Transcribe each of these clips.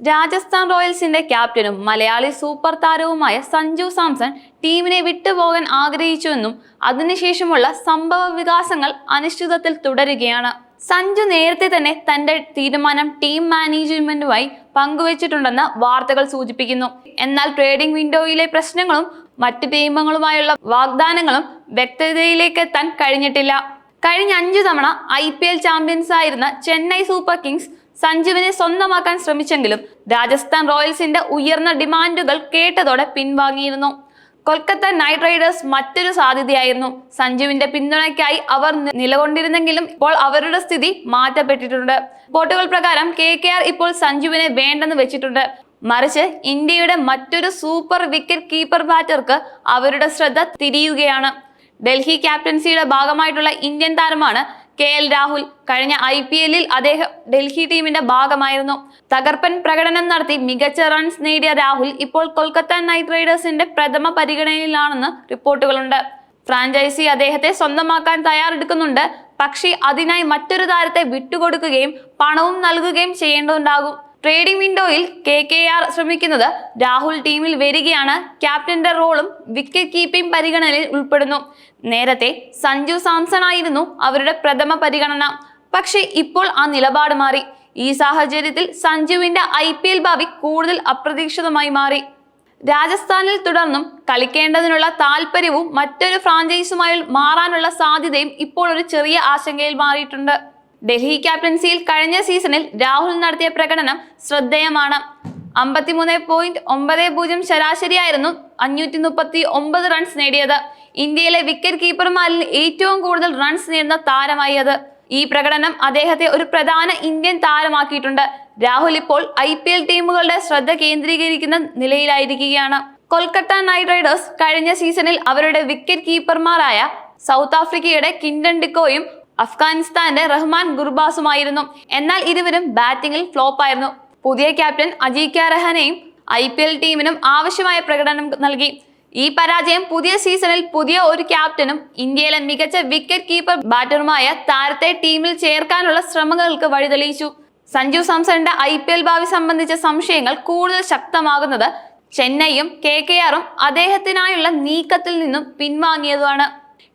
രാജസ്ഥാൻ റോയൽസിന്റെ ക്യാപ്റ്റനും മലയാളി സൂപ്പർ താരവുമായ സഞ്ജു സാംസൺ ടീമിനെ വിട്ടുപോകാൻ ആഗ്രഹിച്ചുവെന്നും അതിനുശേഷമുള്ള സംഭവ വികാസങ്ങൾ അനിശ്ചിതത്തിൽ തുടരുകയാണ്. സഞ്ജു നേരത്തെ തന്നെ തന്റെ തീരുമാനം ടീം മാനേജ്മെന്റുമായി പങ്കുവച്ചിട്ടുണ്ടെന്ന് വാർത്തകൾ സൂചിപ്പിക്കുന്നു. എന്നാൽ ട്രേഡിംഗ് വിൻഡോയിലെ പ്രശ്നങ്ങളും മറ്റ് ടീമുകളുമായുള്ള വാഗ്ദാനങ്ങളും വ്യക്തതയിലേക്ക് എത്താൻ കഴിഞ്ഞിട്ടില്ല. കഴിഞ്ഞ അഞ്ചു തവണ ഐ പി എൽ ചാമ്പ്യൻസ് ആയിരുന്ന ചെന്നൈ സൂപ്പർ കിങ്സ് സഞ്ജുവിനെ സ്വന്തമാക്കാൻ ശ്രമിച്ചെങ്കിലും രാജസ്ഥാൻ റോയൽസിന്റെ ഉയർന്ന ഡിമാൻഡുകൾ കേട്ടതോടെ പിൻവാങ്ങിയിരുന്നു. കൊൽക്കത്ത നൈറ്റ് റൈഡേഴ്സ് മറ്റൊരു സാധ്യതയായിരുന്നു. സഞ്ജുവിന്റെ പിന്തുണയ്ക്കായി അവർ നിലകൊണ്ടിരുന്നെങ്കിലും ഇപ്പോൾ അവരുടെ സ്ഥിതി മാറ്റപ്പെട്ടിട്ടുണ്ട്. റിപ്പോർട്ടുകൾ പ്രകാരം കെ കെ ആർ ഇപ്പോൾ സഞ്ജുവിനെ വേണ്ടെന്ന് വെച്ചിട്ടുണ്ട്. മറിച്ച് ഇന്ത്യയുടെ മറ്റൊരു സൂപ്പർ വിക്കറ്റ് കീപ്പർ ബാറ്റർക്ക് അവരുടെ ശ്രദ്ധ തിരിയുകയാണ്. ഡൽഹി ക്യാപ്റ്റൻസിയുടെ ഭാഗമായിട്ടുള്ള ഇന്ത്യൻ താരമാണ് കെ എൽ രാഹുൽ. കഴിഞ്ഞ ഐ പി എല്ലിൽ അദ്ദേഹം ഡൽഹി ടീമിന്റെ ഭാഗമായിരുന്നു. തകർപ്പൻ പ്രകടനം നടത്തി മികച്ച റൺസ് നേടിയ രാഹുൽ ഇപ്പോൾ കൊൽക്കത്ത നൈറ്റ് റൈഡേഴ്സിന്റെ പ്രഥമ പരിഗണനയിലാണെന്ന് റിപ്പോർട്ടുകളുണ്ട്. ഫ്രാഞ്ചൈസി അദ്ദേഹത്തെ സ്വന്തമാക്കാൻ തയ്യാറെടുക്കുന്നുണ്ട്. പക്ഷേ അതിനായി മറ്റൊരു താരത്തെ വിട്ടുകൊടുക്കുകയും പണവും നൽകുകയും ചെയ്യേണ്ടതുണ്ടാകും. ട്രേഡിംഗ് വിൻഡോയിൽ കെ കെ ആർ ശ്രമിക്കുന്നത് രാഹുൽ ടീമിൽ വരികയാണ്. ക്യാപ്റ്റന്റെ റോളും വിക്കറ്റ് കീപ്പിംഗ് പരിഗണനയിൽ ഉൾപ്പെടുന്നു. നേരത്തെ സഞ്ജു സാംസൺ ആയിരുന്നു അവരുടെ പ്രഥമ പരിഗണന. പക്ഷേ ഇപ്പോൾ ആ നിലപാട് മാറി. ഈ സാഹചര്യത്തിൽ സഞ്ജുവിന്റെ ഐ പി എൽ ഭാവി കൂടുതൽ അപ്രതീക്ഷിതമായി മാറി. രാജസ്ഥാനിൽ തുടർന്നും കളിക്കേണ്ടതിനുള്ള താല്പര്യവും മറ്റൊരു ഫ്രാഞ്ചൈസുമായി മാറാനുള്ള സാധ്യതയും ഇപ്പോൾ ഒരു ചെറിയ ആശങ്കയിൽ മാറിയിട്ടുണ്ട്. ഡൽഹി ക്യാപ്റ്റൻസിയിൽ കഴിഞ്ഞ സീസണിൽ രാഹുൽ നടത്തിയ പ്രകടനം ശ്രദ്ധേയമാണ്. അമ്പത്തിമൂന്ന് പോയിന്റ് ഒമ്പത് പൂജ്യം ശരാശരിയായിരുന്നു അഞ്ഞൂറ്റി മുപ്പത്തി ഒമ്പത് റൺസ് നേടിയത്. ഇന്ത്യയിലെ വിക്കറ്റ് കീപ്പർമാരിൽ ഏറ്റവും കൂടുതൽ റൺസ് നേടുന്ന താരമായി അത്. ഈ പ്രകടനം അദ്ദേഹത്തെ ഒരു പ്രധാന ഇന്ത്യൻ താരമാക്കിയിട്ടുണ്ട്. രാഹുൽ ഇപ്പോൾ ഐ പി എൽ ടീമുകളുടെ ശ്രദ്ധ കേന്ദ്രീകരിക്കുന്ന നിലയിലായിരിക്കുകയാണ്. കൊൽക്കത്ത നൈറ്റ് റൈഡേഴ്സ് കഴിഞ്ഞ സീസണിൽ അവരുടെ വിക്കറ്റ് കീപ്പർമാരായ സൗത്ത് ആഫ്രിക്കയുടെ കിൻഡൻ ഡിക്കോയും അഫ്ഗാനിസ്ഥാന്റെ റഹ്മാൻ ഗുർബാസുമായിരുന്നു. എന്നാൽ ഇരുവരും ബാറ്റിംഗിൽ ഫ്ലോപ്പായിരുന്നു പുതിയ ക്യാപ്റ്റൻ അജീക്യ രഹാനെയും ഐ പി എൽ ടീമിനും ആവശ്യമായ പ്രകടനം നൽകി. ഈ പരാജയം പുതിയ സീസണിൽ പുതിയ ഒരു ക്യാപ്റ്റനും ഇന്ത്യയിലെ മികച്ച വിക്കറ്റ് കീപ്പർ ബാറ്ററുമായ താരത്തെ ടീമിൽ ചേർക്കാനുള്ള ശ്രമങ്ങൾക്ക് വഴിതെളിയിച്ചു. സഞ്ജു സാംസണിന്റെ ഐ പി എൽ ഭാവി സംബന്ധിച്ച സംശയങ്ങൾ കൂടുതൽ ശക്തമാകുന്നത് ചെന്നൈയും കെ കെ ആറും അദ്ദേഹത്തിനായുള്ള നീക്കത്തിൽ നിന്നും പിൻവാങ്ങിയതുമാണ്.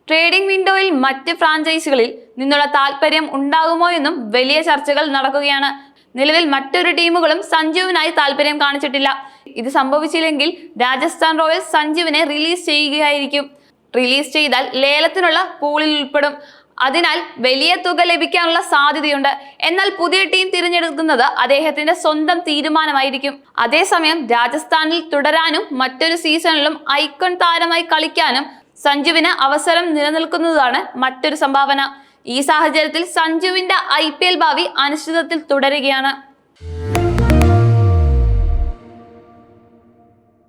ട്രേഡിംഗ് വിൻഡോയിൽ മറ്റ് ഫ്രാഞ്ചൈസികളിൽ നിന്നുള്ള താല്പര്യം ഉണ്ടാകുമോ എന്നും വലിയ ചർച്ചകൾ നടക്കുകയാണ്. നിലവിൽ മറ്റൊരു ടീമുകളും സഞ്ജുവിനായി താല്പര്യം കാണിച്ചിട്ടില്ല. ഇത് സംഭവിച്ചില്ലെങ്കിൽ രാജസ്ഥാൻ റോയൽസ് സഞ്ജുവിനെ റിലീസ് ചെയ്യുകയായിരിക്കും. റിലീസ് ചെയ്താൽ ലേലത്തിനുള്ള പൂളിൽ ഉൾപ്പെടും. അതിനാൽ വലിയ തുക ലഭിക്കാനുള്ള സാധ്യതയുണ്ട്. എന്നാൽ പുതിയ ടീം തിരഞ്ഞെടുക്കുന്നത് അദ്ദേഹത്തിന്റെ സ്വന്തം തീരുമാനമായിരിക്കും. അതേസമയം രാജസ്ഥാനിൽ തുടരാനും മറ്റൊരു സീസണിലും ഐക്കൺ താരമായി കളിക്കാനും സഞ്ജുവിന് അവസരം നിലനിൽക്കുന്നതാണ് മറ്റൊരു സംഭാവന. ഈ സാഹചര്യത്തിൽ സഞ്ജുവിന്റെ ഐ ഭാവി അനിശ്ചിതത്തിൽ തുടരുകയാണ്.